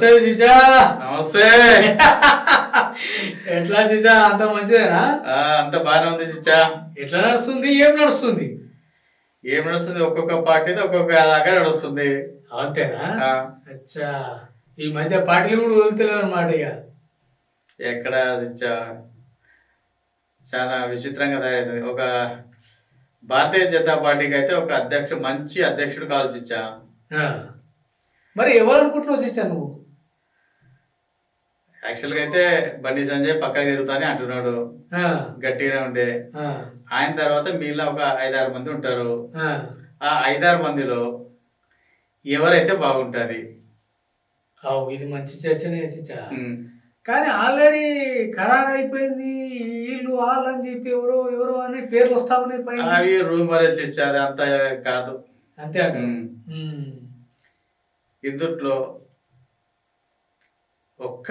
నమస్తే చిచా నమస్తే. ఎట్లా చిచా అంత మంచిదేనా? అంత బాగానే ఉంది చిచ్చా. ఎట్లా నడుస్తుంది? ఏం నడుస్తుంది? ఏం నడుస్తుంది? ఒక్కొక్క పార్టీది ఒక్కొక్క అలాగా నడుస్తుంది. అంతేనా? అచ్చా. ఈ మధ్య పార్టీలు కూడా వదులుతలేవు అనమాట ఇక. ఎక్కడ చిచ్చా? చాలా విచిత్రంగా తయారైంది ఒక భారతీయ జనతా పార్టీకి అయితే ఒక అధ్యక్షుడు మంచి అధ్యక్షుడు కావాలి చిచ్చా. మరి ఎవరు అనుకుంటున్నావు చిచ్చా నువ్వు? యాక్చువల్గా అయితే బండి సంజయ్ పక్కకి తిరుగుతానే అంటున్నాడు. గట్టిగా ఉండే. ఆయన తర్వాత మిగిలిన ఒక ఐదారు మంది ఉంటారు. ఆ. ఐదారు మందిలో ఎవరైతే బాగుంటుంది? ఇది మంచి చర్చనే. కానీ ఆల్రెడీ ఖరారు అయిపోయింది వీళ్ళు వాళ్ళు అని చెప్పి ఎవరో ఎవరో అని పేర్లు వస్తా ఉన్నాయి పైన. అవి రూమర్ ఇచ్చారు అంత కాదు. అంతే. ఇందుట్లో ఒక్క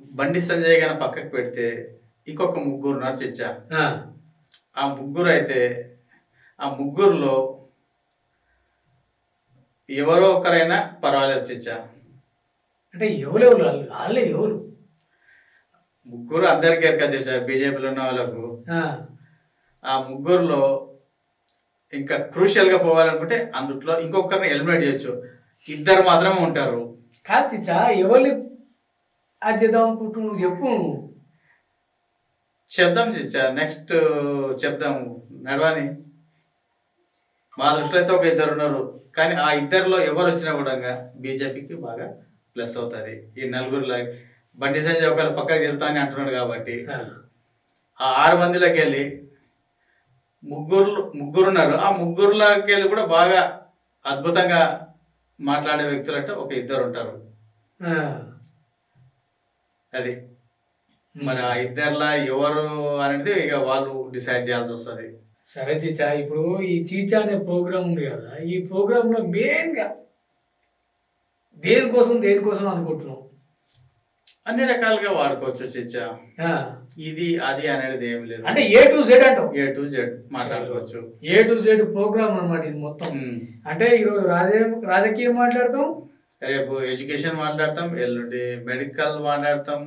బండి సంజయ్ గారిని పక్కకు పెడితే ఇంకొక ముగ్గురు నడిచిచ్చా ఆ, ఆ ముగ్గురు అయితే ఆ ముగ్గురులో ఎవరో ఒకరైనా పర్వాలేదు చిచ్చా. అంటే ఎవరెవరు వాళ్ళు వాళ్ళే ఎవరు? ముగ్గురు అందరికీ ఎరక చేశా బీజేపీలో ఉన్న వాళ్ళకు. ఆ, ఆ ముగ్గురులో ఇంకా క్రూషియల్గా పోవాలనుకుంటే అందుట్లో ఇంకొకరిని ఎలిమినేట్ చేయొచ్చు. ఇద్దరు మాత్రమే ఉంటారు. కాదు చిచ్చా ఎవరిని అది చేద్దాం అనుకుంటున్నావు చెప్పు. నువ్వు. చెప్దాం చిచ్చా నెక్స్ట్ చెప్దాం. నడవని. మా దృష్టిలో అయితే ఒక ఇద్దరు ఉన్నారు. కానీ ఆ ఇద్దరిలో ఎవరు వచ్చినా కూడా బీజేపీకి బాగా ప్లస్ అవుతుంది. ఈ నలుగురులో బండి సంజయ్ ఒకవేళ పక్కకి తిరుగుతా అని అంటున్నాడు కాబట్టి. ఆ, ఆరు మందిలోకి వెళ్ళి ముగ్గురు ముగ్గురు ఉన్నారు. ఆ ముగ్గురులోకి వెళ్ళి కూడా బాగా అద్భుతంగా మాట్లాడే వ్యక్తులు అంటే ఒక ఇద్దరు ఉంటారు. ఆ. అది. మరి ఆ ఇద్దరిలా ఎవరు అనేది ఇక వాళ్ళు డిసైడ్ చేయాల్సి వస్తుంది. సరే చిచ్చా ఇప్పుడు ఈ చీచా అనే ప్రోగ్రామ్ ఉంది కదా ఈ ప్రోగ్రామ్లో మెయిన్గా దేనికోసం దేనికోసం అనుకుంటున్నాం అన్ని రకాలుగా వాడుకోవచ్చు చిచ్చా ఆ, ఇది అది అనేది ఏం లేదు. అంటే ఏ టు జెడ్ అంటావు? ఏ టు జెడ్ మాట్లాడుకోవచ్చు. ఏ టు జెడ్ ప్రోగ్రామ్ అన్నమాట ఇది మొత్తం. ఉమ్. అంటే ఈరోజు రాజకీయ రాజకీయం మాట్లాడతాం రేపు ఎడ్యుకేషన్ మాట్లాడతాం ఎల్లుండి మెడికల్ మాట్లాడతాం.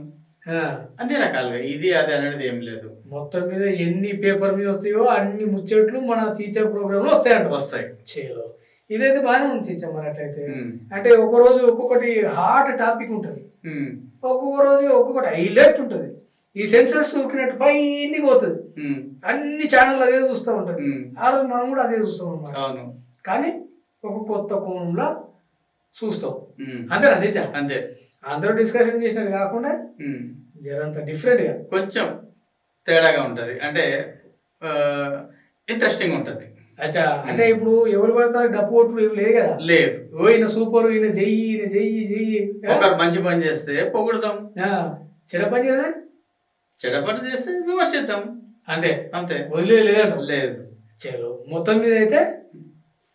అన్ని రకాలుగా. ఇది అది అనేది ఏం లేదు. మొత్తం మీద ఎన్ని పేపర్ మీద వస్తాయో అన్ని ముచ్చట్లు మన టీచర్ ప్రోగ్రామ్లో వస్తాయంట. వస్తాయి. చేలో. ఇదైతే బాగానే ఉంది టీచర్ మరి అట్లయితే. అంటే ఒక రోజు ఒక్కొక్కటి హాట్ టాపిక్ ఉంటుంది. ఒక్కొక్క రోజు ఒక్కొక్కటి హైలైట్ ఉంటుంది. ఈ సెన్సర్స్ ఉక్కినట్టు పైకి పోతుంది. అన్ని ఛానల్ అదే చూస్తూ ఉంటుంది. ఆ రోజు మనం కూడా అదే చూస్తాం అన్నమాట. అవును. కానీ ఒక కొత్త కోణంలో చూస్తాం. ఉమ్. అంతేనా చీచా? అంతే. అందరూ డిస్కషన్ చేసినట్టు కాకుండా. జరంత డిఫరెంట్గా కొంచెం తేడాగా ఉంటది. అంటే ఇంట్రెస్టింగ్ ఉంటది. అచ్చా అంటే ఇప్పుడు ఎవరు పడతారు? డప్పు కొట్టుడు ఏం లేదు కదా? లేదు. ఓ ఈయన సూపర్ ఈయన చెయ్యి ఈయన చెయ్యి చెయ్యి ఒకరు మంచి పని చేస్తే పొగుడుదాం ఆ, చెడ పని చేసా చెడ పని చేస్తే విమర్శిద్దాం. అంతే. అంతే. వదిలే లేదంట. లేదు. చలో మొత్తం మీద అయితే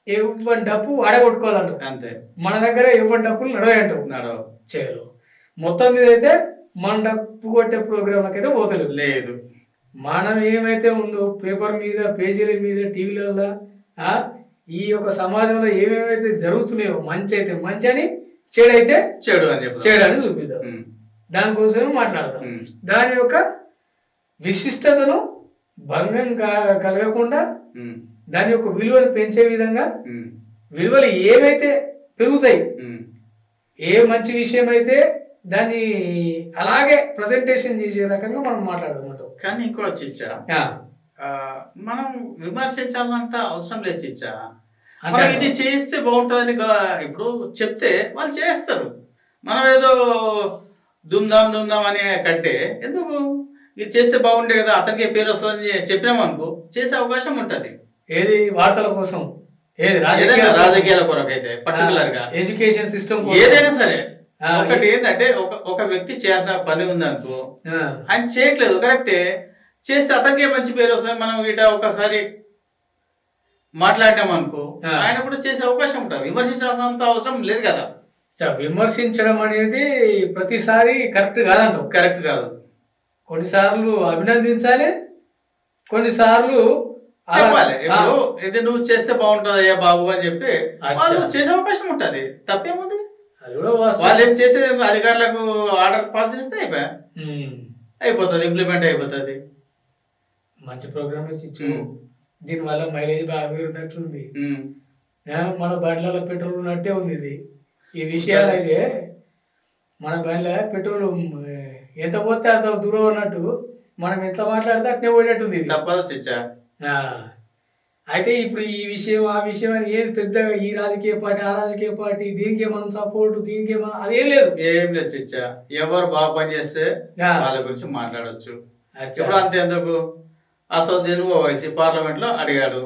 ఇవ్వని డప్పు ఆడగొట్టుకోవాలంట అంతే. మన దగ్గర ఇవ్వని డప్పులు నడవంటావు నడవ. చలో మొత్తం మీద అయితే మన డప్పు కొట్టే ప్రోగ్రాంలకు అయితే పోతలేదు లేదు. మనం ఏమైతే ఉందో పేపర్ మీద పేజీల మీద టీవీలలో ఈ యొక్క సమాజంలో ఏమేమైతే జరుగుతున్నాయో మంచి అయితే మంచి అని చెడైతే చెడు అని చెప్పి చెడని చూపిద్దాం. దానికోసమే మాట్లాడతాం. దాని యొక్క విశిష్టతను భంగం కా- కలగకుండా దాని యొక్క విలువను పెంచే విధంగా విలువలు ఏవైతే పెరుగుతాయి ఏ మంచి విషయం అయితే దాన్ని అలాగే ప్రజెంటేషన్ చేసే రకంగా మనం మాట్లాడమంటాం కానీ ఇంకో చిచ్చా. మనం విమర్శించాలంత అవసరం లేదు చిచ్చా. ఇది చేస్తే బాగుంటుందని ఇప్పుడు చెప్తే వాళ్ళు చేస్తారు. మనం ఏదో దుమ్దాం దుమ్దాం అనే కంటే ఎందుకు? ఇది చేస్తే బాగుండే కదా అతనికి పేరు వస్తుందని చెప్పినాం అనుకో చేసే అవకాశం ఉంటది. ఏది వార్తల కోసం? ఏది రాజకీయాల కొరకు అయితే పర్టికులర్గా. ఎడ్యుకేషన్ సిస్టమ్ ఏదైనా సరే ఒకటి ఏంటంటే ఒక ఒక వ్యక్తి చేయాల్సిన పని ఉందనుకో ఆయన చేయట్లేదు కరెక్టే చేస్తే అతనికే మంచి పేరు వస్తుంది? మనం ఇట ఒకసారి మాట్లాడినాం అనుకో. ఆయన కూడా చేసే అవకాశం ఉంటుంది. విమర్శించాల్సినంత అవసరం లేదు కదా. విమర్శించడం అనేది ప్రతిసారి కరెక్ట్ కాదంటాం కరెక్ట్ కాదు. కొన్నిసార్లు అభినందించాలి కొన్నిసార్లు చెప్పాలి. ఇప్పుడు ఇది నువ్వు చేస్తే బాగుంటుంది అయ్యా బాబు అని చెప్పి. వాళ్ళు చేసే అవకాశం ఉంటది. తప్పేముంది. వాళ్ళు ఏం చేసేది అధికారులకు ఆర్డర్ పాస్ చేస్తే అయిపోయా. అయిపోతుంది ఇంప్లిమెంట్ అయిపోతుంది. మంచి ప్రోగ్రామ్ ఇచ్చు ఉమ్. దీనివల్ల మైలేజ్ బాగా. ఆ, మన బండ్లలో పెట్రోల్ ఉన్నట్టే ఉంది ఇది. ఈ విషయాలు అయితే మన బండ్ల పెట్రోల్ ఎంత పోతే అంత దూరం ఉన్నట్టు మనం ఎంత మాట్లాడితే అట్నే పోయేటట్టుంది ఇది. తప్పదు చిచ్చా. అయితే ఇప్పుడు ఈ విషయం ఆ విషయం అని ఏది పెద్దగా ఈ రాజకీయ పార్టీ ఆ రాజకీయ పార్టీ దీనికి మనం సపోర్ట్ దీనికి మనం అదేం లేదు. ఏం లేదు చిచ్చా. ఎవరు బాగా పని చేస్తే వాళ్ళ గురించి మాట్లాడొచ్చు. అచ్చా. ఇప్పుడు అంతేందుకు అసౌద్దీన్ ఓవైసీ పార్లమెంట్లో అడిగాడు.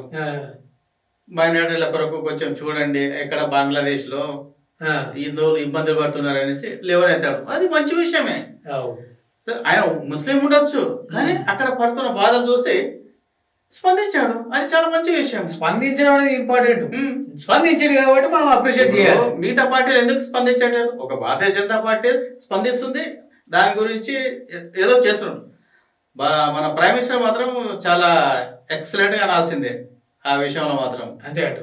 మైనార్టీల కొరకు కొంచెం చూడండి ఎక్కడ బంగ్లాదేశ్లో హిందువులు ఇబ్బందులు పడుతున్నారు అనేసి లేవనెత్తాడు. అది మంచి విషయమే. ఆయన ముస్లిం ఉండొచ్చు కానీ అక్కడ పడుతున్న బాధలు చూసి స్పందించాడు. అది చాలా మంచి విషయం. స్పందించడం అనేది ఇంపార్టెంట్ ఉమ్. స్పందించింది కాబట్టి మనం అప్రిషియేట్ చేయాలి. మిగతా పార్టీలు ఎందుకు స్పందించట్లేదు? ఒక భారతీయ జనతా పార్టీ స్పందిస్తుంది దాని గురించి ఏదో చేస్తున్నాడు. మన ప్రైమ్ మినిస్టర్ మాత్రం చాలా ఎక్సలెంట్గా అనాల్సిందే ఆ విషయంలో మాత్రం. అంతే అంటు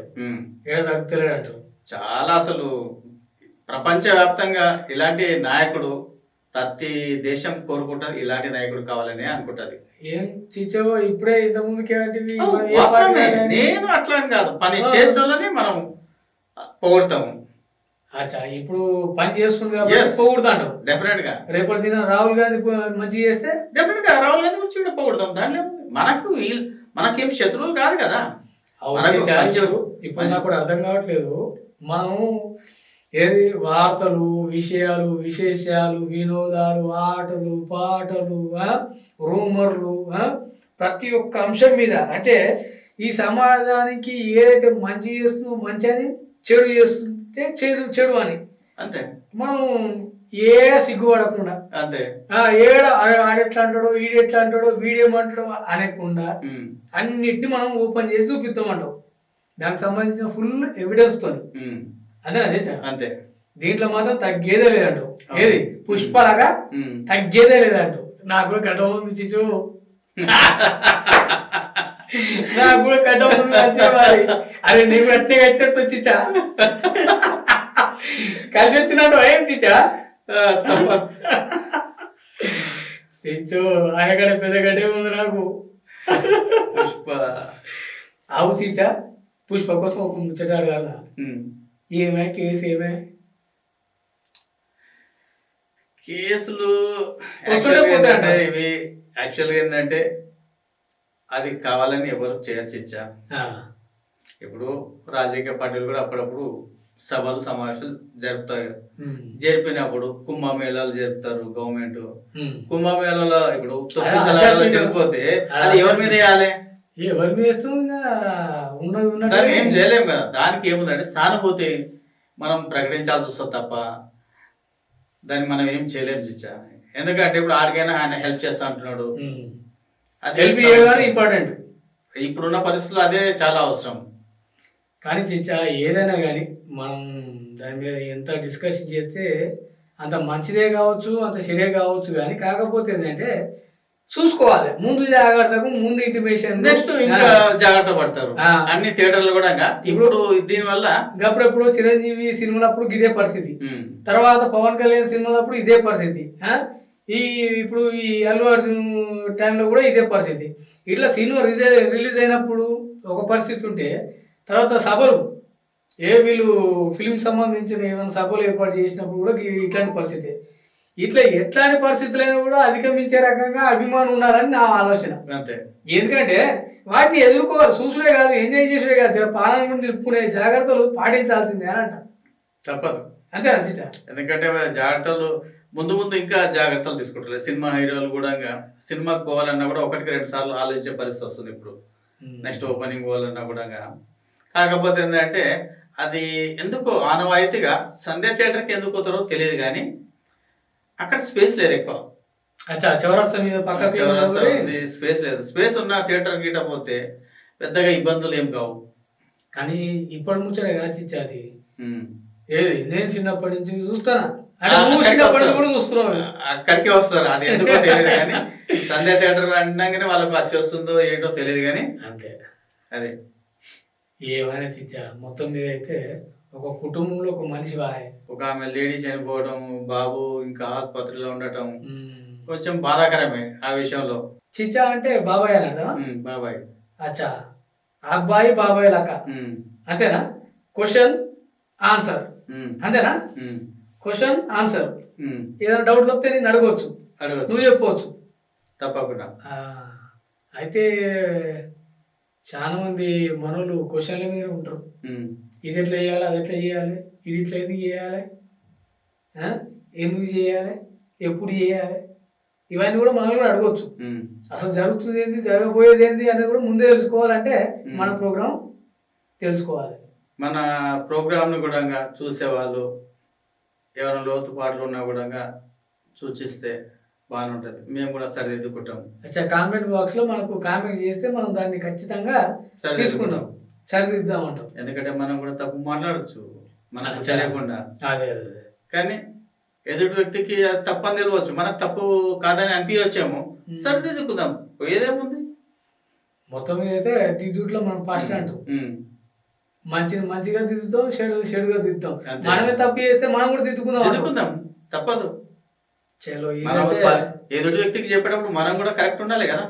తగ్గుతలేడు అంటు చాలా అసలు ప్రపంచవ్యాప్తంగా ఇలాంటి నాయకుడు ప్రతి దేశం కోరుకుంటుంది ఇలాంటి నాయకుడు కావాలని అనుకుంటది. ఏం చిచ్చావో ఇప్పుడే ఇంత ముందుకి నేను అట్లా అని కాదు. పని. చేసిన వాళ్ళని మనం పొగుడతాము. అచ్చా ఇప్పుడు పని Yes. పొగుడుతాంటారు డెఫినెట్గా. రేపటి దిన రాహుల్ గాంధీ మంచి చేస్తే? డెఫినెట్గా. రాహుల్ గాంధీ గురించి కూడా పొగుడతాం. దాంట్లో? మనకు మనకేం శత్రువులు కాదు కదా. ఇప్పుడు నాకు కూడా అర్థం కావట్లేదు. మనం ఏది? వార్తలు విషయాలు విశేషాలు వినోదాలు ఆటలు పాటలు రూమర్లు ప్రతి ఒక్క అంశం మీద. అంటే ఈ సమాజానికి ఏదైతే మంచి చేస్తుందో మంచి అని చెడు చేస్తుంటే చెడు చెడు అని. అంతే. మనం ఏడ సిగ్గుపడకుండా అంతే. ఏడ ఆడ- ఆడెట్లా అంటాడో ఈడెట్లా అంటాడో వీడేమంటాడో అనకుండా అన్నిటిని మనం ఓపెన్ చేసి చూపిస్తామంటాం. దానికి సంబంధించిన ఫుల్ ఎవిడెన్స్ తోని. చచ్చా అంతే. దీంట్లో మాత్రం తగ్గేదే లేదంట. ఏది? పుష్పలాగా. తగ్గేదే లేదంట. నాకు కూడా గడ్డం ఉంది చిచ్చు. నాకు కూడా గడ్డం ఉంది అరే నీకు కూడా అట్నే కట్టినట్టు వచ్చిచ్చా కలిసి వచ్చినట్టు ఏం చిచ్చా? చిచ్చు ఆయన పెద్ద గడ్డే ఉంది నాకు. పుష్ప. ఆవు చీచా పుష్ప కోసం ఒక ముచ్చట అడగాల. ఉమ్. ఏమే కేసు ఏమే కేసులు. ఇవి యాక్చువల్గా ఏంటంటే అది కావాలని ఎవరు ఆ, ఇప్పుడు రాజకీయ పార్టీలు కూడా అప్పుడప్పుడు సభలు సమావేశాలు జరుపుతాయి. జరిపినప్పుడు కుంభమేళాలు జరుపుతారు గవర్నమెంట్. కుంభమేళాలో ఇప్పుడు చనిపోతే అది ఎవరి మీద వేయాలి? ఎవరి ఉన్నది ఏం ఉన్నట్టు చేయలేం కదా. దానికి ఏముందంటే సానుభూతి మనం ప్రకటించాల్సి వస్తుంది తప్ప దాన్ని మనం ఏం చేయలేం చిచ్చా ఎందుకంటే ఇప్పుడు ఆడికైనా ఆయన హెల్ప్ చేస్తా అంటున్నాడు. అది హెల్ప్ ఇంపార్టెంట్. ఇప్పుడున్న పరిస్థితుల్లో అదే చాలా అవసరం. కానీ చిచ్చా ఏదైనా కానీ మనం దాని మీద ఎంత డిస్కషన్ చేస్తే అంత మంచిదే కావచ్చు అంత చెడే కావచ్చు కానీ కాకపోతే ఏంటంటే చూసుకోవాలి. ముందు జాగ్రత్తకు ముందు ఇంటిమేషన్. నెక్స్ట్ ఇంకా జాగ్రత్త పడతారు. అన్ని థియేటర్లు కూడా ఇప్పుడు దీని వల్ల అప్పుడప్పుడు చిరంజీవి సినిమాలప్పుడు ఇదే పరిస్థితి. తర్వాత పవన్ కళ్యాణ్ సినిమాలప్పుడు ఇదే పరిస్థితి? ఈ ఇప్పుడు ఈ అల్లు అర్జున్ టైంలో కూడా ఇదే పరిస్థితి. ఇట్లా సినిమా రిజై రిలీజ్ అయినప్పుడు ఒక పరిస్థితి ఉంటే తర్వాత సభలు. ఏ వీళ్ళు ఫిల్మ్ సంబంధించిన ఏమైనా సభలు ఏర్పాటు చేసినప్పుడు కూడా ఇట్లాంటి పరిస్థితి. ఇట్లా ఎట్లాంటి పరిస్థితులైనా కూడా అధిగమించే రకంగా అభిమానం ఉండాలని నా ఆలోచన. అంతే. ఎందుకంటే వాటిని ఎదుర్కోవాలి. చూసుడే కాదు ఎంజాయ్ చేసుడే కాదు. పాలన నిలుపుకునే జాగ్రత్తలు పాటించాల్సిందే అని అంట తప్పదు. అంతే అనిచించా ఎందుకంటే జాగ్రత్తలు ముందు ముందు ఇంకా జాగ్రత్తలు తీసుకుంటారు సినిమా హీరోలు కూడా సినిమాకి పోవాలన్నా కూడా ఒకటికి రెండు సార్లు ఆలోచించే పరిస్థితి వస్తుంది ఇప్పుడు. నెక్స్ట్ ఓపెనింగ్ పోవాలన్నా కూడా కాకపోతే ఏంటంటే అది ఎందుకు ఆనవాయితీగా సంధ్య థియేటర్కి ఎందుకు పోతారో తెలియదు కానీ అక్కడ స్పేస్ లేదు ఎక్కువ. అచ్చా చౌరస్తా మీద చౌరస్తా. ఉంది స్పేస్ లేదు. స్పేస్ ఉన్న థియేటర్ గీట పోతే పెద్దగా ఇబ్బందులు ఏం కావు. కానీ ఇప్పటి ముచ్చట కాచిచ్చా అది. ఏది? నేను చిన్నప్పటి నుంచి చూస్తానా? అక్కడికి వస్తారు. కూడా చూస్తున్నావు అక్కడికి వస్తారు. అది ఎందుకో తెలియదు కానీ సంధ్య థియేటర్ అనగానే వాళ్ళకి వచ్చి వస్తుందో ఏంటో తెలియదు కానీ అంతే. అదే. ఏమైనా చిచ్చా మొత్తం మీద అయితే ఒక కుటుంబంలో ఒక మనిషి బాయ్ ఒక ఆమె లేడీ చనిపోవడం బాబు ఇంకా ఆసుపత్రిలో ఉండటం కొంచెం బాధాకరమే ఆ విషయంలో. చిచ్చా అంటే బాబాయ్ అని అర్థమా? ఉమ్, బాబాయ్. అచ్చా. అబ్బాయి బాబాయ్ లెక్క. అంతేనా? క్వశ్చన్ ఆన్సర్ అంతేనా? Question answer. ఏదైనా డౌట్ వస్తే నేను అడగవచ్చు అడగచ్చు. నువ్వు చెప్పవచ్చు తప్పకుండా. అయితే చాలా మంది మనోళ్ళు క్వశ్చన్ల మీద ఉంటారు. ఇది ఎట్లా చేయాలి అది ఎట్లా చేయాలి ఇది ఇట్లా ఎందుకు చేయాలి? ఎందుకు చేయాలి? ఎప్పుడు చేయాలి? ఇవన్నీ కూడా మనం కూడా అడగవచ్చు అసలు జరుగుతుంది ఏంది జరగబోయేది ఏంది అనేది కూడా ముందే తెలుసుకోవాలంటే మన ప్రోగ్రాం తెలుసుకోవాలి. మన ప్రోగ్రామ్ను కూడా చూసేవాళ్ళు ఎవరైనా లోతుపాట్లు ఉన్నా కూడా సూచిస్తే బాగానే ఉంటుంది. మేము కూడా సరిదిద్దుకుంటాం అచ్చా కామెంట్ బాక్స్లో మనకు కామెంట్ చేస్తే మనం దాన్ని ఖచ్చితంగా సరిదిద్దుకుంటాం తీసుకుందాం సరిదిద్దామంటాం ఎందుకంటే మనం కూడా తప్పు మాట్లాడచ్చు. మనకు. తెలియకుండా. అదే. కానీ ఎదుటి వ్యక్తికి తప్పని తెలియవచ్చు మనకు తప్పు కాదని అనిపించచ్చేమో. సరిదిద్దుకుందాం పోయేదేముంది మొత్తం మీద అయితే దిద్దుట్లో మనం ఫస్ట్ అంటాం. మంచిని మంచిగా దిద్దుతాం చెడు చెడుగా దిద్దుతాం. మనమే తప్పు చేస్తే మనం కూడా దిద్దుకుందాం అంటాం. దిద్దుకుందాం. తప్పదు. ఎదుటి వ్యక్తికి చెప్పేటప్పుడు మనం కూడా కరెక్ట్ ఉండాలి కదా.